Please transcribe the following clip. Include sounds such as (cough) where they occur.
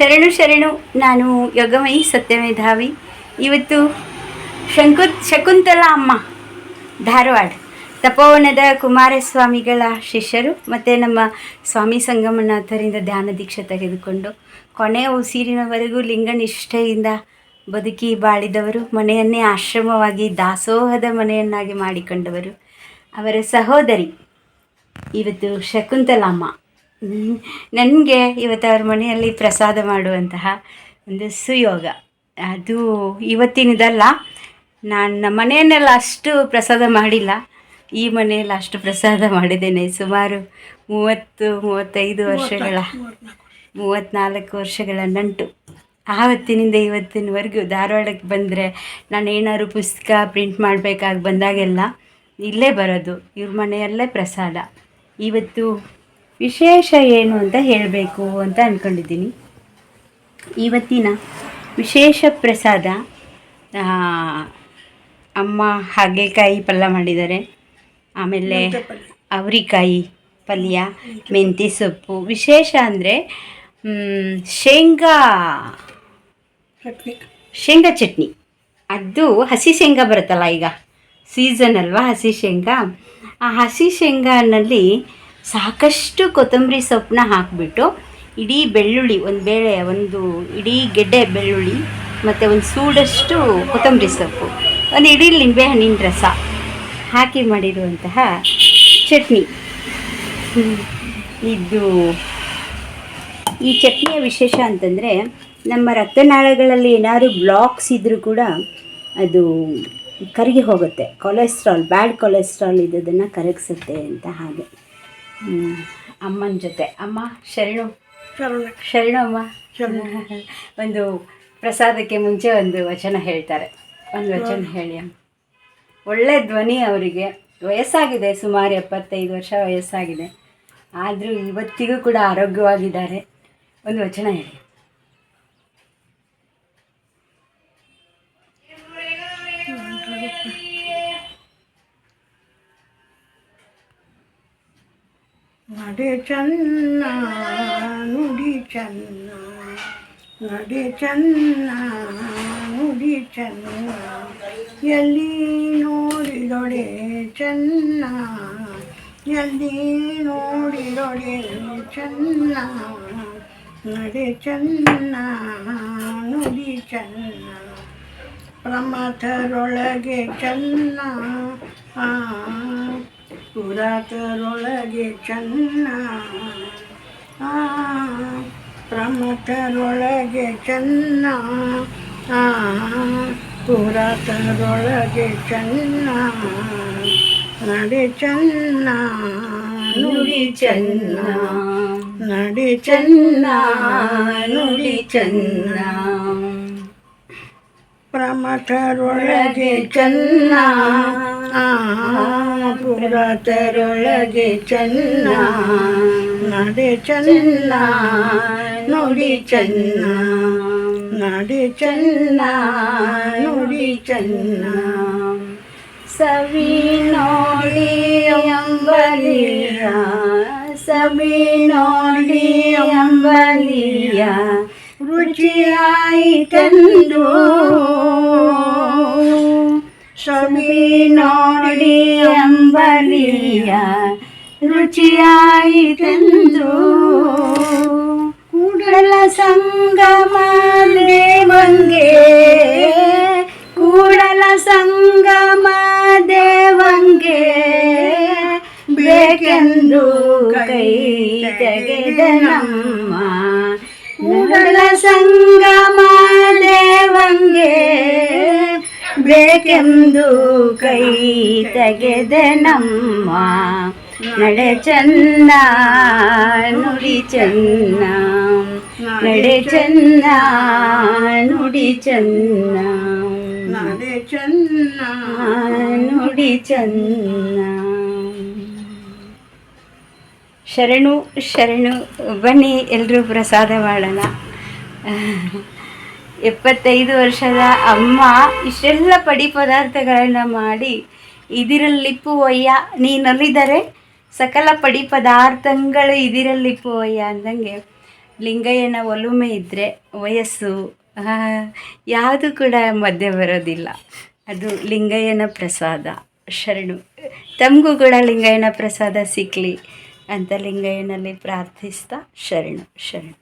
ಶರಣು ಶರಣು, ನಾನು ಯೋಗಮಯಿ ಸತ್ಯಮೇಧಾವಿ. ಇವತ್ತು ಶಂಕು ಶಕುಂತಲಾ ಅಮ್ಮ, ಧಾರವಾಡ. ತಪೋವನದ ಕುಮಾರಸ್ವಾಮಿಗಳ ಶಿಷ್ಯರು ಮತ್ತು ನಮ್ಮ ಸ್ವಾಮಿ ಸಂಗಮನಾಥರಿಂದ ಧ್ಯಾನ ದೀಕ್ಷೆ ತೆಗೆದುಕೊಂಡು ಕೊನೆಯ ಉಸಿರಿನವರೆಗೂ ಲಿಂಗನಿಷ್ಠೆಯಿಂದ ಬದುಕಿ ಬಾಳಿದವರು, ಮನೆಯನ್ನೇ ಆಶ್ರಮವಾಗಿ ದಾಸೋಹದ ಮನೆಯನ್ನಾಗಿ ಮಾಡಿಕೊಂಡವರು. ಅವರ ಸಹೋದರಿ, ಇವತ್ತು ಶಕುಂತಲಮ್ಮ ನನಗೆ ಇವತ್ತು ಅವ್ರ ಮನೆಯಲ್ಲಿ ಪ್ರಸಾದ ಮಾಡುವಂತಹ ಒಂದು ಸುಯೋಗ. ಅದು ಇವತ್ತಿನದಲ್ಲ. ನಾನು ಮನೆಯನ್ನೆಲ್ಲ ಅಷ್ಟು ಪ್ರಸಾದ ಮಾಡಿಲ್ಲ. ಈ ಮನೆಯಲ್ಲಿ ಅಷ್ಟು ಪ್ರಸಾದ ಮಾಡಿದ್ದೇನೆ. ಸುಮಾರು ಮೂವತ್ತು, ಮೂವತ್ತೈದು ವರ್ಷಗಳ ಮೂವತ್ತ್ನಾಲ್ಕು ವರ್ಷಗಳ ನಂಟು. ಆವತ್ತಿನಿಂದ ಇವತ್ತಿನವರೆಗೂ ಧಾರವಾಡಕ್ಕೆ ಬಂದರೆ ನಾನು ಏನಾದ್ರು ಪುಸ್ತಕ ಪ್ರಿಂಟ್ ಮಾಡಬೇಕಾಗಿ ಬಂದಾಗೆಲ್ಲ ಇಲ್ಲೇ ಬರೋದು. ಇವ್ರ ಮನೆಯಲ್ಲೇ ಪ್ರಸಾದ. ಇವತ್ತು ವಿಶೇಷ ಏನು ಅಂತ ಹೇಳಬೇಕು ಅಂತ ಅಂದ್ಕೊಂಡಿದ್ದೀನಿ ಇವತ್ತಿನ ವಿಶೇಷ ಪ್ರಸಾದ ಅಮ್ಮ ಹಾಗೆಕಾಯಿ ಪಲ್ಯ ಮಾಡಿದ್ದಾರೆ. ಆಮೇಲೆ ಅವರಿಕಾಯಿ ಪಲ್ಯ ಮೆಂತ್ಯ ಸೊಪ್ಪು. ವಿಶೇಷ ಅಂದರೆ ಶೇಂಗಾ. ಶೇಂಗಾ ಚಟ್ನಿ. ಅದು ಹಸಿ ಶೇಂಗಾ ಬರುತ್ತಲ್ಲ ಈಗ. ಸೀಸನ್ ಅಲ್ವಾ ಹಸಿ ಶೇಂಗಾ. ಆ ಹಸಿ ಶೇಂಗಾನಲ್ಲಿ ಸಾಕಷ್ಟು ಕೊತ್ತಂಬರಿ ಸೊಪ್ಪನ್ನ ಹಾಕಿಬಿಟ್ಟು ಇಡೀ ಬೆಳ್ಳುಳ್ಳಿ, ಒಂದು ಬೇಳೆ, ಒಂದು ಇಡೀ ಗೆಡ್ಡೆ ಬೆಳ್ಳುಳ್ಳಿ ಮತ್ತು ಒಂದು ಸೂಡಷ್ಟು ಕೊತ್ತಂಬರಿ ಸೊಪ್ಪು, ಒಂದು ಇಡೀ ಲಿಂಬೆ ಹಣ್ಣಿನ ರಸ ಹಾಕಿ ಮಾಡಿರುವಂತಹ ಚಟ್ನಿ ಇದು ಈ ಚಟ್ನಿಯ ವಿಶೇಷ ಅಂತಂದರೆ ನಮ್ಮ ರಕ್ತನಾಳಗಳಲ್ಲಿ ಏನಾದರೂ ಬ್ಲಾಕ್ಸ್ ಇದ್ದರೂ ಕೂಡ ಅದು ಕರಗಿ ಹೋಗುತ್ತೆ ಕೊಲೆಸ್ಟ್ರಾಲ್, ಬ್ಯಾಡ್ ಕೊಲೆಸ್ಟ್ರಾಲ್ ಇದ್ದದನ್ನು ಕರಗಿಸುತ್ತೆ ಅಂತ ಹಾಗೆ. ಅಮ್ಮನ ಜೊತೆ. ಅಮ್ಮ ಶರಣು. ಶರಣ. ಅಮ್ಮ. (laughs) ಒಂದು ಪ್ರಸಾದಕ್ಕೆ ಮುಂಚೆ ಒಂದು ವಚನ ಹೇಳ್ತಾರೆ. ಒಂದು ವಚನ ಹೇಳಿ ಅಮ್ಮ. ಒಳ್ಳೆ ಧ್ವನಿ ಅವರಿಗೆ. ವಯಸ್ಸಾಗಿದೆ ಸುಮಾರು ಎಪ್ಪತ್ತೈದು ವರ್ಷ ವಯಸ್ಸಾಗಿದೆ. ಆದರೂ ಇವತ್ತಿಗೂ ಕೂಡ ಆರೋಗ್ಯವಾಗಿದ್ದಾರೆ. ಒಂದು ವಚನ ಹೇಳಿ. ನಡೆ ಚನ್ನ ನುಡಿ ಚನ್ನ ನಡೆ ಚನ್ನ ನುಡಿ ಚನ್ನ ಎಲ್ಲಿ ನೋಡಿದೊಡೆ ಚನ್ನ ಎಲ್ಲಿ ನೋಡಿದೊಡೆ ಚನ್ನ ನಡೆ ಚನ್ನ ನುಡಿ ಚನ್ನ ಪ್ರಮಥರೊಳಗೆ ಚನ್ನ ಆ, ಪುರಾತರೊಳಗೆ ಚೆನ್ನ. ಪ್ರಮಥರೊಳಗೆ ಚೆನ್ನ. ಪುರಾತರೊಳಗೆ ಚೆನ್ನ. ನಡೆ ಚೆನ್ನ, ನುಡಿ ಚೆನ್ನ. ನಡೆ ಚೆನ್ನ, ನುಡಿ ಚೆನ್ನ. ಪ್ರಮಥರೊಳಗೆ ಚನ್ನ. ಪುರತರೊಳಗೆ ಚೆನ್ನ, ನಡೆ ಚೆನ್ನ, ನೋಡಿ ಚೆನ್ನ, ನಡೆ ಚೆನ್ನ, ನೋಡಿ ಚೆನ್ನ. ಸವಿ ನೋಡಿ ಅಂಬಲಿಯ, ಸವಿ ನೋಡಿ ಅಂಬಲಿಯ, ರುಚಿಯಾಯಿತೆಂದು. ಸವಿ ನೋಡಿ ಅಂಬಲಿಯ ರುಚಿಯಾಯಿತೆಂದು ಕೂಡಲ ಸಂಗಮ ದೇವಂಗೆ ಕೂಡಲ ಸಂಗಮ ದೇವಂಗೆ ಬೇಕೆಂದು ಕೈ ತೆಗೆದ ನಮ್ಮ, ಕೂಡಲ ಸಂಗಮ ಬೇಕೆಂದು ಕೈ ತೆಗೆದೆ ನಮ್ಮ ನಡೆ ಚೆನ್ನ ನುಡಿ ಚೆನ್ನ. ನಡೆ ಚೆನ್ನ ನುಡಿ ಚೆನ್ನ. ನಡೆ ಚೆನ್ನ ನುಡಿ ಚೆನ್ನ. ಶರಣು ಶರಣು ಬನ್ನಿ ಎಲ್ಲರೂ ಪ್ರಸಾದ ಮಾಡೋಣ. ಎಪ್ಪತ್ತೈದು ವರ್ಷದ ಅಮ್ಮ ಇಷ್ಟೆಲ್ಲ ಪಡಿ ಪದಾರ್ಥಗಳನ್ನು ಮಾಡಿ ಇದಿರಲ್ಲಿಪ್ಪು ಒಯ್ಯ ನೀನಲ್ಲಿದರೆ ಸಕಲ ಪಡಿ ಪದಾರ್ಥಗಳು ಇದಿರಲ್ಲಿಪ್ಪು ಅಂದಂಗೆ, ಲಿಂಗಯ್ಯನ ಒಲುಮೆ ಇದ್ದರೆ ವಯಸ್ಸು ಯಾವುದು ಕೂಡ ಮಧ್ಯೆ ಬರೋದಿಲ್ಲ. ಅದು ಲಿಂಗಯ್ಯನ ಪ್ರಸಾದ, ಶರಣು, ತಮಗೂ ಕೂಡ ಲಿಂಗಯ್ಯನ ಪ್ರಸಾದ ಸಿಕ್ಕಲಿ ಅಂತ ಲಿಂಗಯ್ಯನಲ್ಲಿ ಪ್ರಾರ್ಥಿಸ್ತಾ, ಶರಣು ಶರಣು.